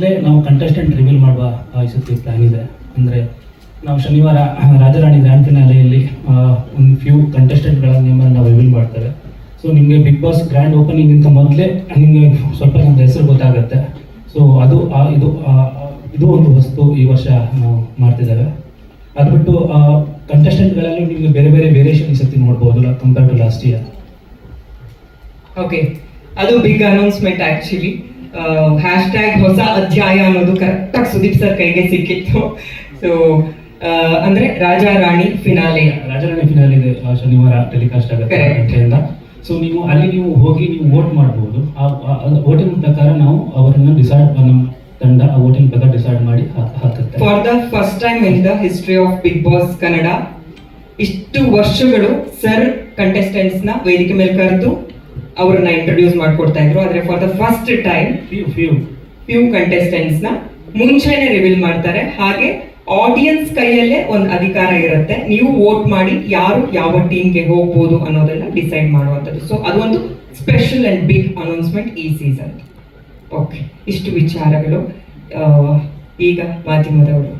ಮೊದಲೇ ನಾವು contestant reveal ಮಾಡುವ ಈ ಸತಿ ಪ್ಲ್ಯಾನ್ ಇದೆ. ಅಂದರೆ ನಾವು ಶನಿವಾರ ರಾಜರಾಣಿ ಗ್ರ್ಯಾಂಡ್ ಫಿನಾಲೆಯಲ್ಲಿ ಒಂದು ಫ್ಯೂ ಕಂಟೆಸ್ಟೆಂಟ್ಗಳ ನೇಮನ್ನು ನಾವು ರಿವೀಲ್ ಮಾಡ್ತೇವೆ. ಸೊ ನಿಮಗೆ ಬಿಗ್ ಬಾಸ್ ಗ್ರ್ಯಾಂಡ್ ಓಪನಿಂಗಿಂತ ಮೊದಲೇ ನಿಮಗೆ ಸ್ವಲ್ಪ ನಮ್ಮ ಹೆಸರು ಗೊತ್ತಾಗುತ್ತೆ. ಸೊ ಅದು ಇದು ಇದು ಒಂದು ವಸ್ತು ಈ ವರ್ಷ ನಾವು ಮಾಡ್ತಿದ್ದೇವೆ. ಅದು ಬಿಟ್ಟು ಕಂಟೆಸ್ಟೆಂಟ್ಗಳಲ್ಲಿ ನಿಮಗೆ ಬೇರೆ ಬೇರೆ ವೇರಿಯೇಷನ್ ಸತಿ ನೋಡ್ಬೋದು compare to last year okay ಅದು big announcement actually hashtag ಹೊಸ ಅಧ್ಯಾಯ ಅನ್ನೋದು ಕರೆಕ್ಟಾಗಿ ಸುದೀಪ್ ಸರ್ ಕೈಗೆ ಸಿಕ್ಕಿತ್ತು. ಸೊ ಅಂದ್ರೆ ರಾಜ ರಾಣಿ ಫಿನಾಲೆ ರಾಜಾರಾಣಿ ಫಿನಾಲೆ ಇದೆ ಶನಿವಾರ ಟೆಲಿಕಾಸ್ಟ್ ಆಗುತ್ತೆ. ಗಂಟೆಯಿಂದ ಸೊ ನೀವು ಅಲ್ಲಿ ನೀವು ಹೋಗಿ ನೀವು ವೋಟ್ ಮಾಡಬಹುದು ಆ ವೋಟಿಂಗ್ ಪ್ರಕಾರ ನಾವು ಅವರನ್ನ ಡಿಸೈಡ್ ನಮ್ಮ ತಂಡ ಆ ವೋಟಿಂಗ್ ಪ್ರಕಾರ ಡಿಸೈಡ್ ಮಾಡಿ ಹಾಕ್- ಹಾಕುತ್ತೆ. For the first time in the history of Bigg Boss Kannada ಇಷ್ಟು ವರ್ಷಗಳು ಸರ್ ಕಂಟೆಸ್ಟೆಂಟ್ಸ್ನ ವೇದಿಕೆ ಮೇಲೆ ಕರೆದು ಅವ್ರನ್ನ ಇಂಟ್ರೊಡ್ಯೂಸ್ ಮಾಡ್ಕೊಡ್ತಾ ಇದ್ರು. ಆದ್ರೆ for the first time few ಕಂಟೆಸ್ಟೆಂಟ್ಸ್ನ ಮುಂಚೆನೆ ರಿವೀಲ್ ಮಾಡ್ತಾರೆ. ಹಾಗೆ ಆಡಿಯನ್ಸ್ ಕೈಯಲ್ಲೇ ಒಂದು ಅಧಿಕಾರ ಇರುತ್ತೆ. ನೀವು ವೋಟ್ ಮಾಡಿ ಯಾರು ಯಾವ ಟೀಮ್ಗೆ ಹೋಗ್ಬೋದು ಅನ್ನೋದನ್ನ ಡಿಸೈಡ್ ಮಾಡುವಂಥದ್ದು. ಸೊ ಅದೊಂದು ಸ್ಪೆಷಲ್ ಅಂಡ್ ಬಿಗ್ ಅನೌನ್ಸ್ಮೆಂಟ್ ಈ ಸೀಸನ್ ಓಕೆ ಇಷ್ಟು ವಿಚಾರಗಳು. ಈಗ ಮಾಧ್ಯಮದವರು